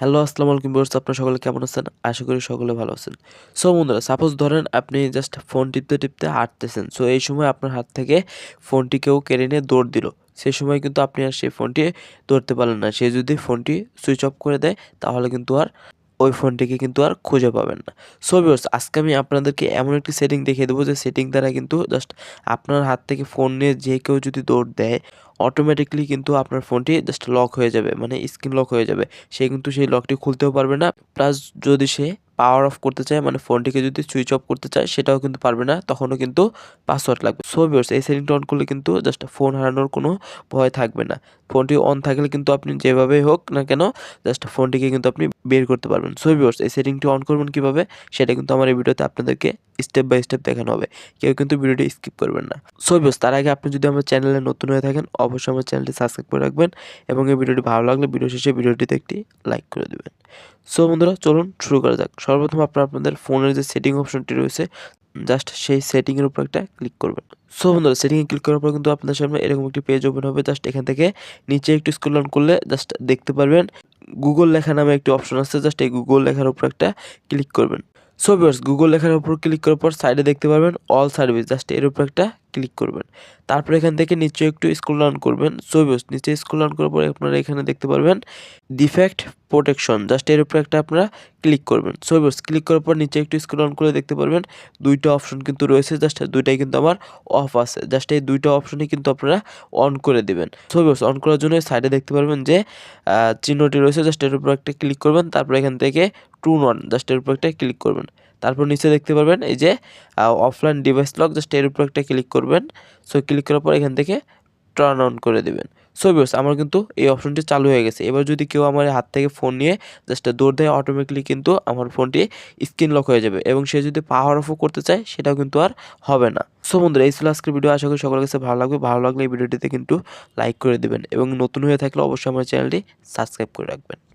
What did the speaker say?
Hello, আসসালামু আলাইকুম viewers, আপনারা সকলে কেমন আছেন? আশা করি সকলে ভালো আছেন। সো বন্ধুরা সাপোজ ধরেন আপনি জাস্ট ফোন টিপতে টিপতে হাঁটতেছেন। সো এই সময় আপনার হাত থেকে ফোনটি কেউ কেড়ে নিয়ে দৌড় দিল। সেই সময় কিন্তু আপনি আর সেই ফোনটি ধরতে পারলেন না। সে যদি ফোনটি সুইচ অফ করে দেয়, তাহলে কিন্তু আর ওই ফোনটিকে কিন্তু আর খুঁজে পাবেন না। সো ভিউয়ার্স আজকে আমি আপনাদেরকে এমন একটি সেটিং দেখিয়ে দেবো যে সেটিং দ্বারা কিন্তু জাস্ট আপনার হাত থেকে ফোন নিয়ে যে কেউ যদি দৌড় দেয় অটোমেটিকলি কিন্তু আপনার ফোনটি জাস্ট লক হয়ে যাবে মানে স্ক্রিন লক হয়ে যাবে। সে কিন্তু সেই লকটি খুলতেও পারবে না। প্লাস যদি সে পাওয়ার অফ করতে চায় মানে ফোনটিকে যদি সুইচ অফ করতে চায়, সেটাও কিন্তু পারবে না। তখনও কিন্তু পাসওয়ার্ড লাগবে। সো ভিউয়ার্স এই সেটিংটা অন করলে কিন্তু জাস্ট ফোন হারানোর কোনো ভয় থাকবে না। ফোনটি অন থাকলে কিন্তু আপনি যেভাবেই হোক না কেন জাস্ট ফোনটিকে কিন্তু আপনি বের করতে পারবেন। সো ভিউয়ার্স এই সেটিংটি অন করবেন কীভাবে, সেটা কিন্তু আমার এই ভিডিওতে আপনাদেরকে স্টেপ বাই স্টেপ দেখানো হবে। কেউ কিন্তু ভিডিওটি স্কিপ করবেন না। সো ভিউয়ার্স তার আগে আপনি যদি আমার চ্যানেলে নতুন হয়ে থাকেন অবশ্যই আমার চ্যানেলটি সাবস্ক্রাইব করে রাখবেন এবং এই ভিডিওটি ভালো লাগলে ভিডিও শেষে ভিডিওটিতে একটি লাইক করে দেবেন। সো বন্ধুরা, চলুন শুরু করা যাক। সর্বপ্রথম আপনারা আপনাদের ফোনের যে সেটিং অপশনটি রয়েছে জাস্ট সেই সেটিংয়ের উপর একটা ক্লিক করবেন। সো বন্ধুরা সেটিংয়ে ক্লিক করার পর কিন্তু আপনার সামনে এরকম একটি পেজ ওপেন হবে। জাস্ট এখান থেকে নিচে একটু স্ক্রল ডাউন করলে জাস্ট দেখতে পারবেন গুগল লেখা নামে একটি অপশন আছে। জাস্ট এই গুগল লেখার উপর একটা ক্লিক করবেন। সো ভিউয়ার্স গুগল লেখার উপর ক্লিক করার পর সাইডে দেখতে পারবেন অল সার্ভিস জাস্ট এর উপর একটা ক্লিক করবেন। তারপর এখান থেকে নিচে একটু স্ক্রল ডাউন করবেন। সো ভিউয়ার্স নিচে স্ক্রল ডাউন করার পর আপনারা এখানে দেখতে পারবেন ডিফেক্ট প্রোটেকশন জাস্ট এর উপর একটা আপনারা ক্লিক করবেন। সো ভিউয়ার্স ক্লিক করার পর নিচে একটু স্ক্রল ডাউন করে দেখতে পারবেন দুইটা অপশন কিন্তু রয়েছে। জাস্ট দুইটাই কিন্তু আমার অফ আছে। জাস্ট এই দুইটা অপশনই কিন্তু আপনারা অন করে দিবেন। সো ভিউয়ার্স অন করার জন্য সাইডে দেখতে পারবেন যে চিহ্নটি রয়েছে। জাস্ট এর উপর একটা ক্লিক করবেন। তারপর এখান থেকে টু নন জাস্ট এর উপর একটা ক্লিক করবেন। তারপর নিচে দেখতে পারবেন এই যে অফলাইন ডিভাইস লক জাস্ট এর উপর একটা ক্লিক করবেন। সো ক্লিক করার পর এখান থেকে টার্ন অন করে দেবেন। সো ভিউয়ার্স আমার কিন্তু এই অপশনটি চালু হয়ে গেছে। এবার যদি কেউ আমার হাত থেকে ফোন নিয়ে জাস্ট দৌড় দেয় অটোমেটিকলি কিন্তু আমার ফোনটি স্ক্রিন লক হয়ে যাবে এবং সে যদি পাওয়ার অফও করতে চায়, সেটাও কিন্তু আর হবে না। সো বন্ধুরা, এই ছিল আজকের ভিডিও আশা করি সকলের কাছে ভালো লাগবে। ভালো লাগলে এই ভিডিওটিতে কিন্তু লাইক করে দেবেন এবং নতুন হয়ে থাকলে অবশ্যই আমার চ্যানেলটি সাবস্ক্রাইব করে রাখবেন।